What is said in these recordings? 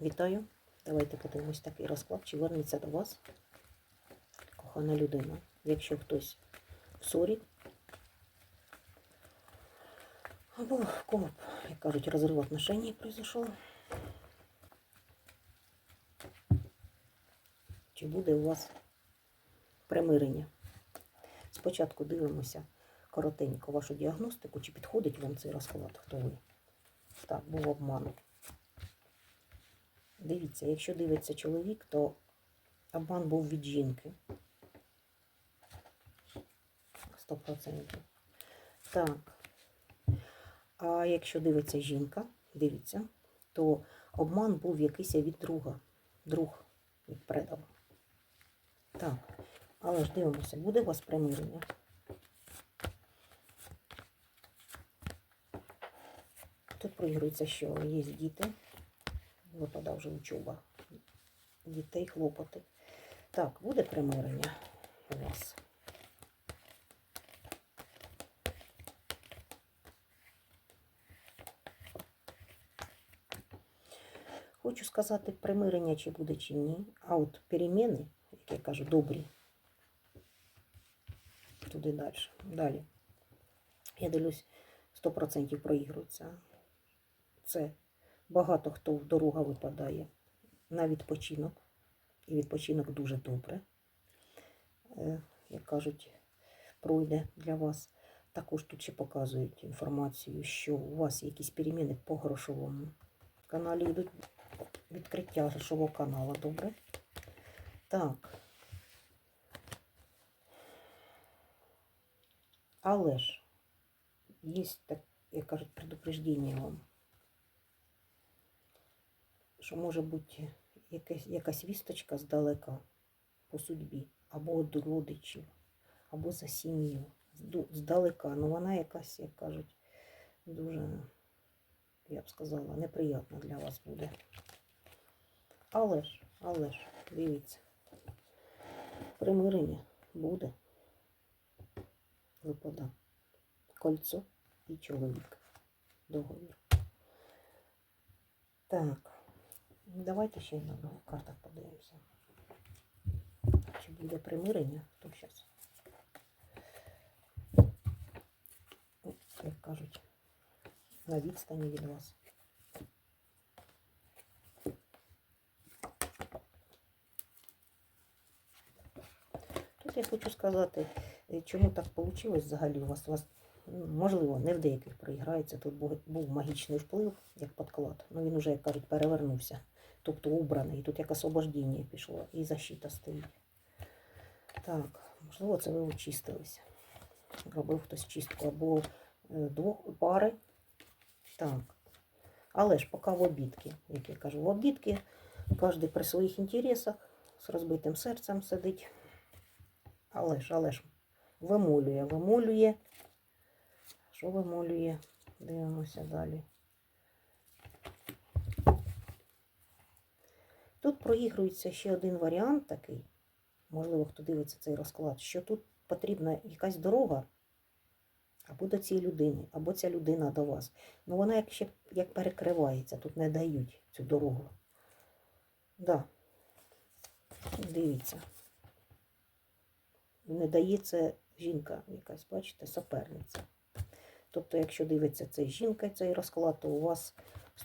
Вітаю. Давайте подивимось такий розклад, чи вернеться до вас кохана людина. Якщо хтось в ссорі, або кого, як кажуть, розрив отношений произошов. Чи буде у вас примирення? Спочатку дивимося коротенько вашу діагностику, чи підходить вам цей розклад, хто ви. Так, був обман. Дивіться, якщо дивиться чоловік, то обман був від жінки. 100%. Так. А якщо дивиться жінка, дивіться, то обман був якийсь від друга. Друг від предав. Так. Але ж дивимося, буде у вас примирення? Тут проігрується, що є діти. Випадав вже учоба. Дітей, хлопоти. Так, буде примирення у вас. Хочу сказати, примирення чи буде, чи ні. А от переміни, як я кажу, добрі. Туди далі. Далі. Я дивлюсь, 100% проігрується. Це багато хто в дорога випадає на відпочинок. І відпочинок дуже добре. Е, Як кажуть, пройде для вас. Також тут ще показують інформацію, що у вас якісь переміни по грошовому каналі йдуть відкриття грошового каналу, добре? Так. Але ж є так, як кажуть, предупреждення вам, що може бути якась, якась вісточка здалека по судьбі, або від родичів, або за сім'ю. Здалека. Ну вона якась, як кажуть, дуже, я б сказала, неприятна для вас буде. Але ж, але ж, дивіться, примирення буде. Випада. Кольцо і чоловік. Договір. Так. Давайте ще й на двох картах подивимося. Чи буде примирення? Хто зараз? Як кажуть, на відстані від вас. Тут я хочу сказати, е, чому так вийшло взагалі у вас. У вас ну, можливо, не в деяких проіграється. Тут був магічний вплив, як підклад. Ну він уже, як кажуть, перевернувся. Тобто убраний. Тут як освобождення пішло, і защита стоїть. Так, можливо, це ви очистилися. Робив хтось чистку або е, двох пари. Так. Але ж поки в обідки, як я кажу, в обідки, кожен при своїх інтересах, з розбитим серцем сидить. Але ж, але ж, вимолює, вимолює. Що вимолює? Дивимося далі. Тут проігрується ще один варіант такий. Можливо, хто дивиться цей розклад, що тут потрібна якась дорога або до цієї людини, або ця людина до вас. Ну вона як ще як перекривається, тут не дають цю дорогу. Да. Дивіться. Не дає це жінка якась, бачите, соперниця. Тобто, якщо дивиться цей жінка, цей розклад, то у вас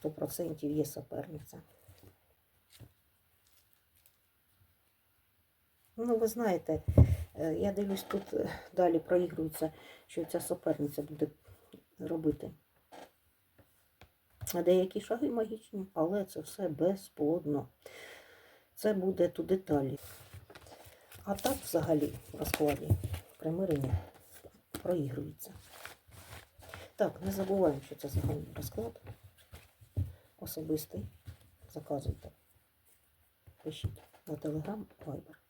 100% є соперниця. Ну, ви знаєте, е, я дивлюсь, тут е, далі проігрується, що ця суперниця буде робити деякі шаги магічні, але це все безплодно. Це буде туди далі. А так взагалі в розкладі примирення проігрується. Так, не забуваємо, що це загальний розклад. Особистий. Заказуйте. Пишіть на телеграм, вайбер.